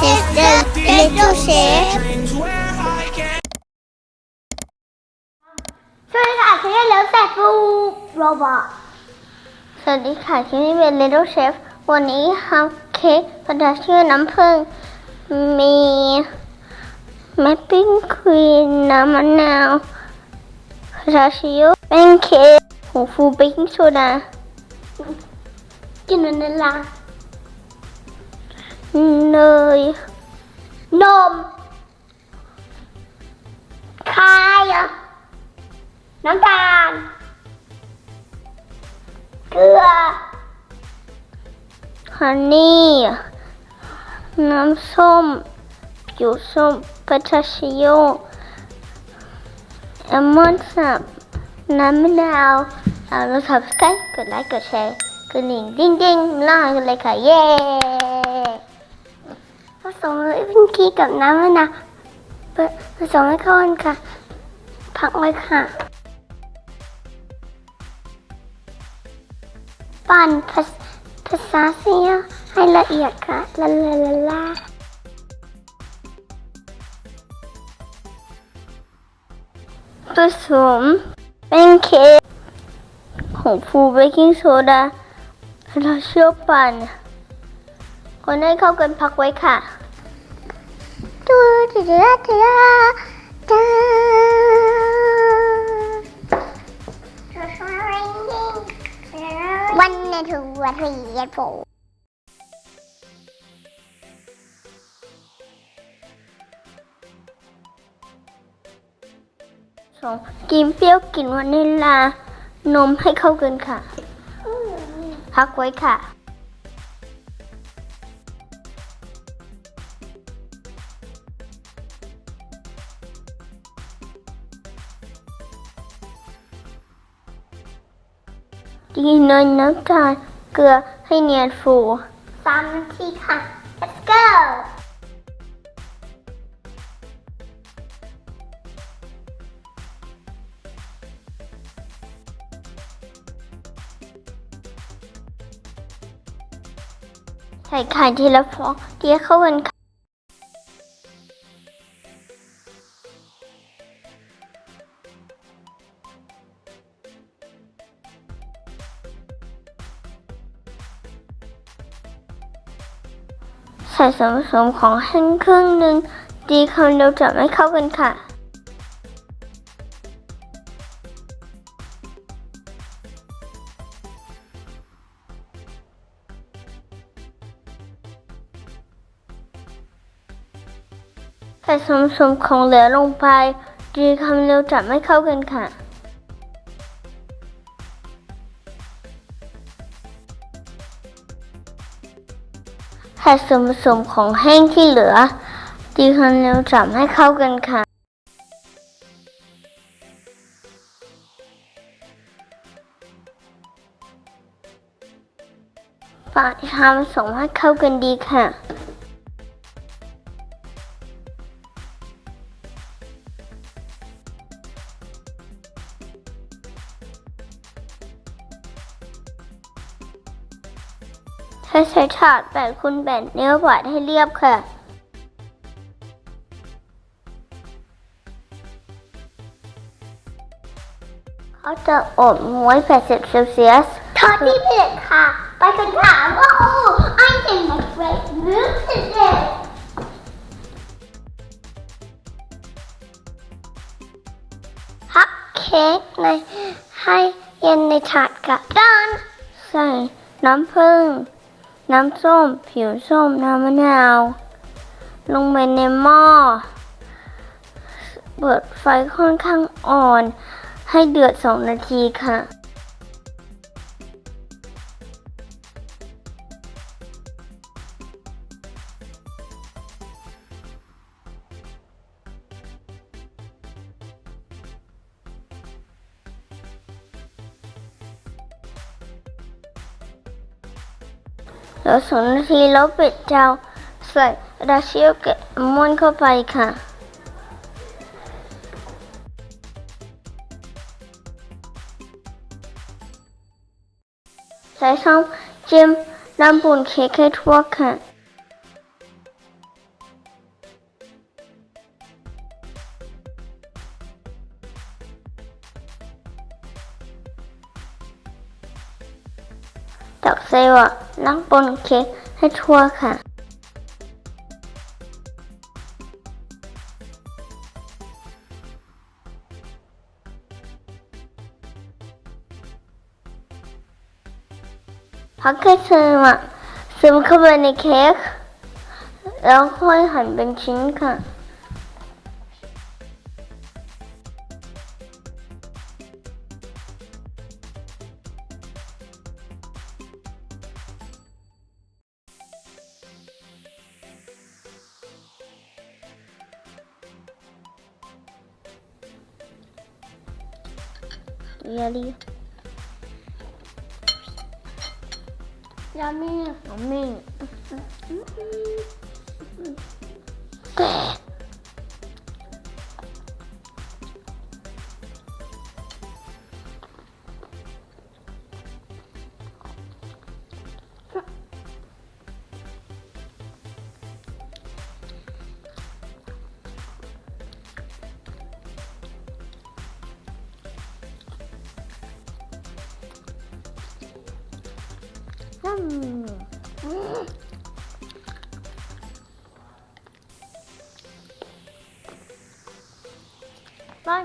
This is the little chef ช่วยค่ะฉันได้แล้วแต่ฟูโรบอทสวัสดีค่ะที่นี่เป็น Little Chef วันนี้ทำเค้กกระดาษชื่อน้ำผึ้งมีแมปปิ้งควีนน้ำมะนาวคาราชิโอแป้งเค้กหูฟูเบกกิ้งโซดากินวานิลลา เนย นมไข่น้ำตาล เกลือฮันนี่น้ำส้มผิวส้มพัชชิโยแอลมอนสับน้ำมะนาวเราสับสไครต์กดไลค์กดแชร์กดลิ่งดิ้งดิ้งล่าเลยค่ะ เย้ ผสมเลยพิงกี้กับน้ำมะนาวผสมให้เข้ากันค่ะพักไว้ค่ะ ปั่นภาภาษาเสียให้ละเอียดค่ะลาลาลาลาผสมแป้งเค้กของฟูเบกกิ้งโซดาเราเชื่อปั่น คนให้เข้ากันพักไว้ค่ะดูดูดูดูดูวันในถึงวันที่เย็นปูสองกินเปรี้ยวกลิ่นวานิลลานมให้เข้ากันค่ะ พักไว้ค่ะ ดีเนยน้ำตาลเกลือให้เนียนฟูสามนาทีค่ะ let's go ใส่ไข่ทีละฟองเดียวเข้ากันค่ะ ใส่ส่วนผสมของแห้งครึ่งหนึ่งดีคำเดียวจะไม่เข้ากันค่ะ ใส่ส่วนผสมของเหลือลงไปดีคำเดียวจะไม่เข้ากันค่ะ ใส่ส่วนผสมของแห้งที่เหลือดีคำเร็วจับให้เข้ากันค่ะ ฝากทำผสมให้เข้ากันดีค่ะ ถ้าใช้ถาดแบนคุณแบนเนื้อบาดให้เรียบค่ะ เขาจะอบม้วย80เซลเซียสทอดที่เผ็ดค่ะ ไปกันค่ะว้าว I think my great move today พักเค้กในให้เย็นในถาดกับด้านใส่น้ำผึ้ง น้ำส้ม ผิวส้ม น้ำมะนาว ลงไปในหม้อ เปิดไฟค่อนข้างอ่อน ให้เดือดสองนาทีค่ะ แล้วสองนาทีแล้วเปิดเตาใส่ราชิโอเกะมอนเข้าไปค่ะ ใส่ช่องจิ้มน้ำปูนเค้กให้ทั่วค่ะ ดอกเซลล์นั่งบนเค้กให้ทั่วค่ะ พักให้ซึมอะซึมเข้าไปในเค้กแล้วค่อยหั่นเป็นชิ้นค่ะ Ready? Yummy. Yummy. 嗯，嗯，拜。